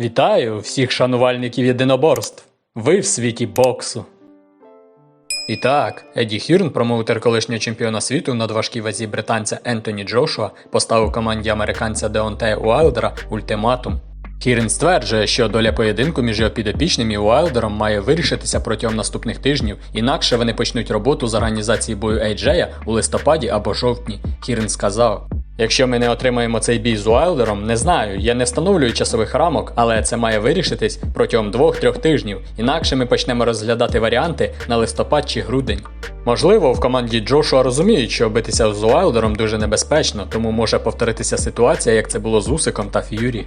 Вітаю всіх шанувальників єдиноборств. Ви в світі боксу. І так, Еді Хірн, промоутер колишнього чемпіона світу на важкій вазі британця Ентоні Джошуа, поставив команді американця Деонтея Уайлдера ультиматум. Хірн стверджує, що доля поєдинку між його підопічним і Уайлдером має вирішитися протягом наступних тижнів, інакше вони почнуть роботу з організації бою Ейджея у листопаді або жовтні. Хірн сказав. Якщо ми не отримаємо цей бій з Уайлдером, не знаю, я не встановлюю часових рамок, але це має вирішитись протягом двох-трьох тижнів. Інакше ми почнемо розглядати варіанти на листопад чи грудень. Можливо, в команді Джошуа розуміють, що битися з Уайлдером дуже небезпечно, тому може повторитися ситуація, як це було з Усиком та Ф'юрі.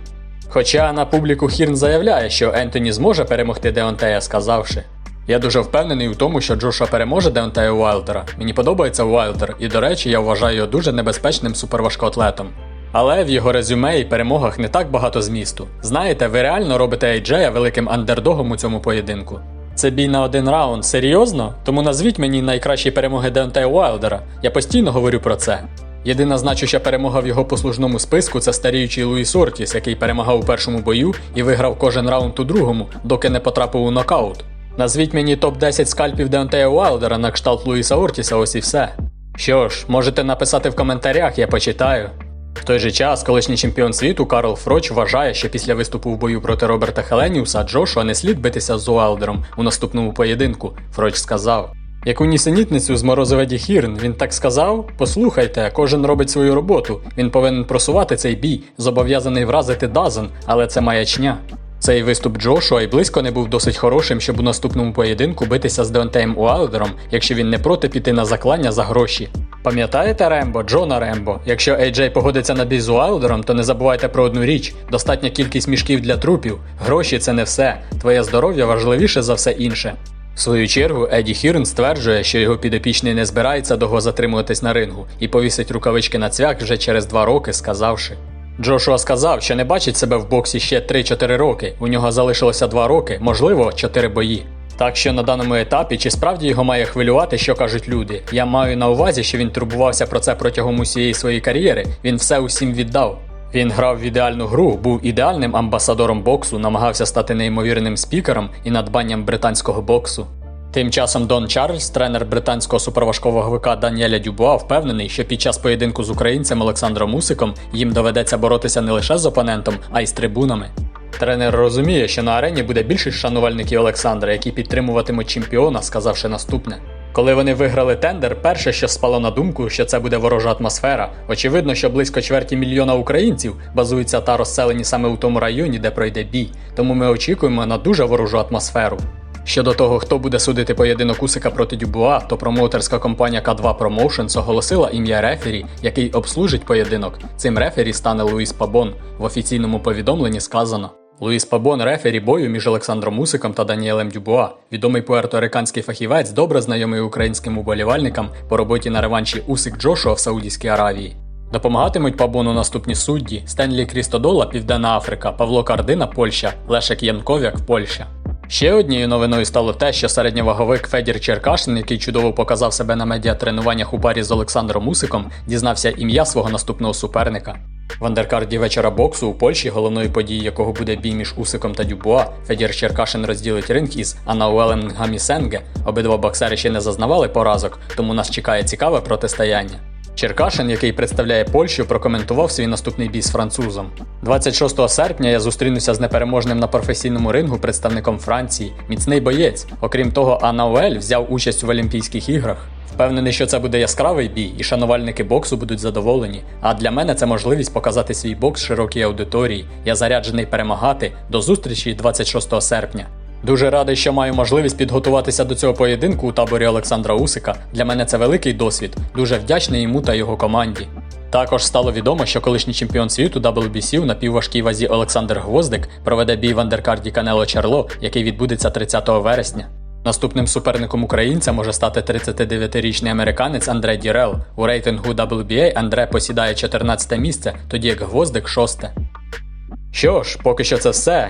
Хоча на публіку Хірн заявляє, що Ентоні зможе перемогти Деонтея, сказавши. Я дуже впевнений у тому, що Джоша переможе Деонтея Уайлдера. Мені подобається Уайлдер, і до речі, я вважаю його дуже небезпечним суперважкоатлетом. Але в його резюме і перемогах не так багато змісту. Знаєте, ви реально робите Ейджея великим андердогом у цьому поєдинку. Це бій на один раунд, серйозно? Тому назвіть мені найкращі перемоги Деонтея Уайлдера. Я постійно говорю про це. Єдина значуща перемога в його послужному списку це старіючий Луїс Ортіс, який перемагав у першому бою і виграв кожен раунд у другому, доки не потрапив у нокаут. Назвіть мені топ-10 скальпів Деонтея Уайлдера на кшталт Луїса Ортіса, ось і все. Що ж, можете написати в коментарях, я почитаю. В той же час, колишній чемпіон світу Карл Фроч вважає, що після виступу в бою проти Роберта Хеленіуса Джошуа не слід битися з Уайлдером у наступному поєдинку. Фроч сказав. Яку нісенітницю зморозив Еді Хірн, він так сказав? Послухайте, кожен робить свою роботу. Він повинен просувати цей бій, зобов'язаний вразити Дазен, але це маячня. Цей виступ Джошуа й близько не був досить хорошим, щоб у наступному поєдинку битися з Деонтеєм Уайлдером, якщо він не проти піти на заклання за гроші. Пам'ятаєте Рембо, Джона Рембо? Якщо Ейджей погодиться на бій з Уайлдером, то не забувайте про одну річ: достатня кількість мішків для трупів. Гроші це не все. Твоє здоров'я важливіше за все інше. В свою чергу, Еді Хірн стверджує, що його підопічний не збирається довго затримуватись на рингу і повісить рукавички на цвях вже через два роки, сказавши. Джошуа сказав, що не бачить себе в боксі ще 3-4 роки. У нього залишилося 2 роки, можливо, 4 бої. Так що на даному етапі, чи справді його має хвилювати, що кажуть люди. Я маю на увазі, що він турбувався про це протягом усієї своєї кар'єри. Він все усім віддав. Він грав в ідеальну гру, був ідеальним амбасадором боксу, намагався стати неймовірним спікером і надбанням британського боксу. Тим часом Дон Чарльз, тренер британського суперважковаговика Даніеля Дюбуа, впевнений, що під час поєдинку з українцем Олександром Усиком їм доведеться боротися не лише з опонентом, а й з трибунами. Тренер розуміє, що на арені буде більше шанувальників Олександра, які підтримуватимуть чемпіона, сказавши наступне. Коли вони виграли тендер, перше, що спало на думку, що це буде ворожа атмосфера. Очевидно, що близько чверті мільйона українців базуються та розселені саме у тому районі, де пройде бій. Тому ми очікуємо на дуже ворожу атмосферу. Щодо того, хто буде судити поєдинок Усика проти Дюбуа, то промоутерська компанія К2 Promotions оголосила ім'я рефері, який обслужить поєдинок. Цим рефері стане Луїс Пабон. В офіційному повідомленні сказано. Луїс Пабон рефері бою між Олександром Усиком та Даніелем Дюбуа. Відомий пуерториканський фахівець, добре знайомий українським уболівальникам по роботі на реванші Усик Джошуа в Саудівській Аравії. Допомагатимуть Пабону наступні судді Стенлі Крістодола, Південна Африка, Павло Кардина, Польща, Лешек Янковяк, Польща. Ще однією новиною стало те, що середньоваговик Федір Черкашин, який чудово показав себе на медіатренуваннях у парі з Олександром Усиком, дізнався ім'я свого наступного суперника. В андеркарді вечора боксу у Польщі, головною подією якого буде бій між Усиком та Дюбуа, Федір Черкашин розділить ринг із Анауелем Гамісенге. Обидва боксери ще не зазнавали поразок, тому нас чекає цікаве протистояння. Черкашин, який представляє Польщу, прокоментував свій наступний бій з французом. 26 серпня я зустрінуся з непереможним на професійному рингу представником Франції, міцний боєць. Окрім того, Анауель взяв участь в Олімпійських іграх. Впевнений, що це буде яскравий бій, і шанувальники боксу будуть задоволені. А для мене це можливість показати свій бокс широкій аудиторії. Я заряджений перемагати. До зустрічі 26 серпня. Дуже радий, що маю можливість підготуватися до цього поєдинку у таборі Олександра Усика. Для мене це великий досвід. Дуже вдячний йому та його команді. Також стало відомо, що колишній чемпіон світу WBC у напівважкій вазі Олександр Гвоздик проведе бій в андеркарді Канело Чарло, який відбудеться 30 вересня. Наступним суперником українця може стати 39-річний американець Андре Дірел. У рейтингу WBA Андре посідає 14 місце, тоді як Гвоздик 6. Що ж, поки що це все.